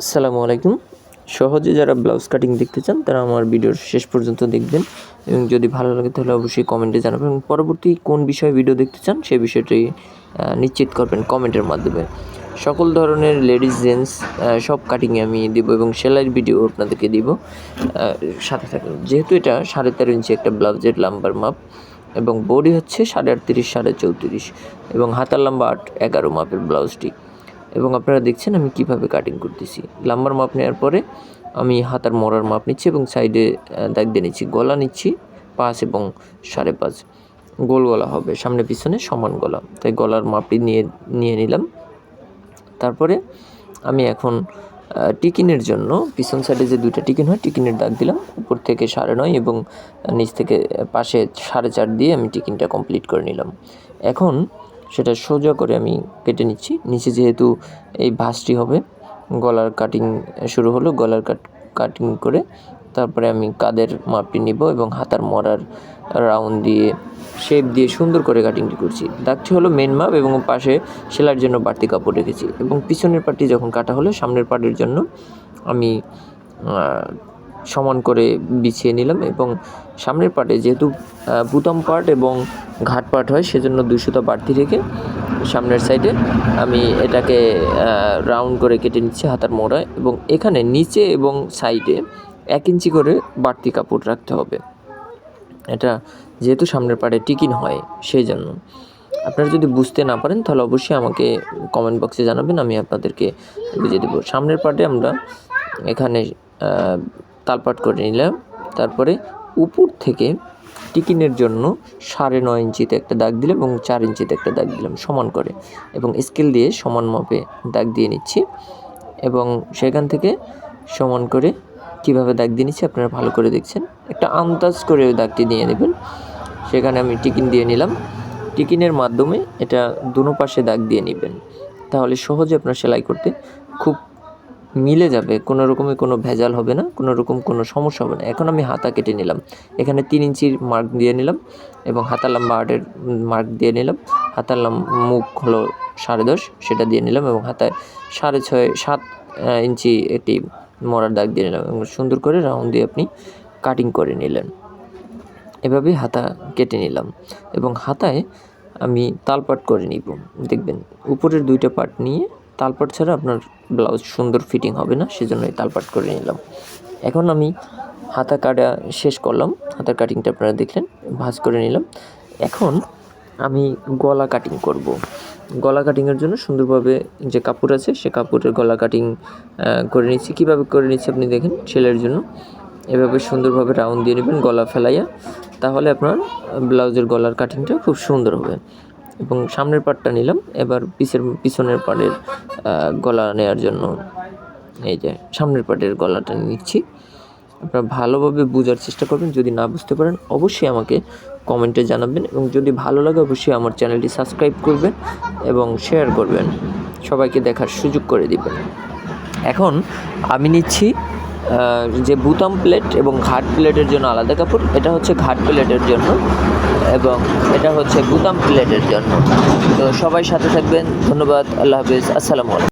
আসসালামু আলাইকুম। সহজে যারা ব্লাউজ কাটিং দেখতে চান, তারা আমার ভিডিওর শেষ পর্যন্ত দেখবেন। এবং যদি ভালো লাগে, তাহলে অবশ্যই কমেন্টে জানাবেন। এবং পরবর্তী কোন বিষয়ে ভিডিও দেখতে চান সেই বিষয়টি নিশ্চিত করবেন কমেন্টের মাধ্যমে। সকল ধরনের লেডিস জেন্টস সব কাটিংয়ে আমি দিব এবং সেলাইয়ের ভিডিও আপনাদেরকে দিব। সাথে থাকুন। যেহেতু এটা সাড়ে তেরো ইঞ্চি একটা ব্লাউজের লাম্বার মাপ এবং বডি হচ্ছে সাড়ে আটত্রিশ, সাড়ে চৌত্রিশ, এবং হাতার লম্বা আট, এগারো মাপের ব্লাউজটি এবং আপনারা দেখছেন আমি কীভাবে কাটিং করতেছি। লাম্বার মাপ নেওয়ার পরে আমি হাতার মোড়ার মাপ নিচ্ছি এবং সাইডে দাগ দিয়ে নিচ্ছি, গলা নিচ্ছি পাঁচ এবং সাড়ে পাঁচ। গোল গলা হবে, সামনে পিছনে সমান গলা। তাই গলার মাপটি নিয়ে নিয়ে নিলাম। তারপরে আমি এখন টিকিনের জন্য, পিছন সাইডে যে দুইটা টিকিন হয়, টিকিনের দাগ দিলাম। উপর থেকে সাড়ে নয় এবং নিচ থেকে পাশে সাড়ে চার দিয়ে আমি টিকিনটা কমপ্লিট করে নিলাম। এখন সেটা সোজা করে আমি কেটে নিচ্ছি। নিচে যেহেতু এই ভাঁজটি হবে, গলার কাটিং শুরু হলো, গলার কাট কাটিং করে তারপরে আমি কাদের মাপটি নিব এবং হাতার মরার রাউন্ড দিয়ে শেপ দিয়ে সুন্দর করে কাটিংটি করছি। দাগটি হলো মেন মাপ এবং পাশে সেলাইয়ের জন্য বাড়তি কাপড় রেখেছি এবং পিছনের পার্টটি যখন কাটা হলো, সামনের পার্টের জন্য আমি সমান করে বিছিয়ে নিলাম এবং সামনের পার্টে যেহেতু বুতাম পার্ট এবং ঘাট পার্ট হয়, সেজন্য দুশোটা বাড়তি রেখে সামনের সাইডে আমি এটাকে রাউন্ড করে কেটে নিচ্ছি হাতার মোড়ায় এবং এখানে নিচে এবং সাইডে এক ইঞ্চি করে বাড়তি কাপড় রাখতে হবে। এটা যেহেতু সামনের পাড়ে টিকিন হয়, সেই জন্য। আপনারা যদি বুঝতে না পারেন, তাহলে অবশ্যই আমাকে কমেন্ট বক্সে জানাবেন, আমি আপনাদেরকে বুঝিয়ে দেবো। সামনের পার্টে আমরা এখানে তালপাট করে নিলাম। তারপরে উপর থেকে টিকিনের জন্য সাড়ে নয় ইঞ্চিতে একটা দাগ দিলাম এবং চার ইঞ্চিতে একটা দাগ দিলাম সমান করে এবং স্কেল দিয়ে সমান মাপে দাগ দিয়ে নিচ্ছি এবং সেখান থেকে সমান করে কীভাবে দাগ দিয়ে নিচ্ছি আপনারা ভালো করে দেখছেন। একটা আন্দাজ করে দাগটি দিয়ে নেবেন। সেখানে আমি টিকিন দিয়ে নিলাম। টিকিনের মাধ্যমে এটা দুনো পাশে দাগ দিয়ে নেবেন। তাহলে সহজে আপনার সেলাই করতে খুব মিলে যাবে, কোনো রকমের কোনো ভেজাল হবে না, কোনো রকম কোনো সমস্যা হবে না। এখন আমি হাতা কেটে নিলাম। এখানে তিন ইঞ্চির মার্ক দিয়ে নিলাম এবং হাতা লম্বা আটের মার্ক দিয়ে নিলাম। হাতার মুখ হলো সাড়ে দশ, সেটা দিয়ে নিলাম এবং হাতায় সাড়ে ছয়, সাত ইঞ্চি একটি মরার দাগ দিয়ে নিলাম এবং সুন্দর করে রাউন্ড দিয়ে আপনি কাটিং করে নিলেন। এভাবেই হাতা কেটে নিলাম এবং হাতায় আমি তালপাট করে নিব। দেখবেন, উপরের দুইটা পাট নিয়ে তালপাট ছাড়া আপনার ব্লাউজ সুন্দর ফিটিং হবে না, সেজন্য এই তালপাট করে নিলাম। এখন আমি হাতা কাটা শেষ করলাম, হাতার কাটিংটা আপনারা দেখলেন, ভাজ করে নিলাম। এখন আমি গলা কাটিং করব। গলা কাটিংয়ের জন্য সুন্দরভাবে যে কাপড় আছে, সে কাপড়ের গলা কাটিং করে নিচ্ছি। কীভাবে করে নিচ্ছি আপনি দেখেন, ছেলের জন্য। এভাবে সুন্দরভাবে রাউন্ড দিয়ে নেবেন, গলা ফেলাইয়া, তাহলে আপনার ব্লাউজের গলার কাটিংটা খুব সুন্দর হবে। এবং সামনের পার্টটা নিলাম। এবার পিছের পিছনের আহ, গলা নেওয়ার জন্য এই যে সামনের পার্টের গলাটা নিচ্ছি। আপনারা ভালোভাবে বোঝার চেষ্টা করবেন। যদি না বুঝতে পারেন অবশ্যই আমাকে কমেন্টে জানাবেন এবং যদি ভালো লাগে অবশ্যই আমার চ্যানেলটি সাবস্ক্রাইব করবেন এবং শেয়ার করবেন। সবাইকে দেখার সুযোগ করে দিবেন। এখন আমি নিচ্ছি যে বুতাম প্লেট এবং ঘাট প্লেটের জন্য আলাদা কাপড়, এটা হচ্ছে ঘাট প্লেটের জন্য এবং এটা হচ্ছে বুতাম প্লেটের জন্য। তো সবাই সাথে থাকবেন, ধন্যবাদ, আল্লাহ হাফিজ, আসসালামু আলাইকুম।